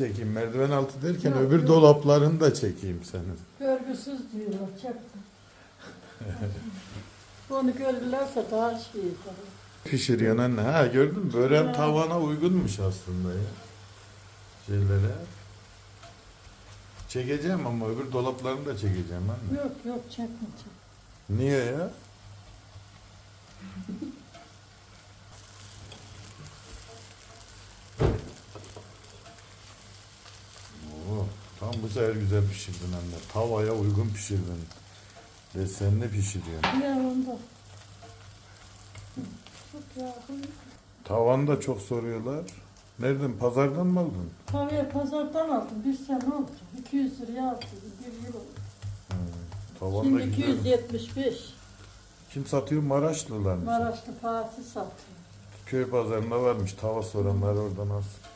çekeyim. Merdiven altı derken Yok, öbür yok. dolaplarını da çekeyim senin. Görgüsüz diyorlar. Çektim. Onu görürlerse daha şey yaparım. Pişiriyorsun anne. Ha gördün mü? Böreğim Ha. tavana uygunmuş aslında ya. Şeylere. Çekeceğim ama öbür dolaplarını da çekeceğim anne. Yok yok çekme çekme. Niye ya? Bu sefer güzel pişirdin anne. Tavaya uygun pişirdin. Desenli pişiriyorsun. Yakın. Tavanı da çok soruyorlar. Nereden? Pazardan mı aldın? Tavaya pazardan aldım. Bir sene oldu. 200 liraya aldım. Bir yıl oldu. Tavan da Şimdi güzel. 275. Kim satıyor? Maraşlılar mı? Maraşlı Fatih satıyor. Köy pazarında varmış. Tava soranlar oradan alsın.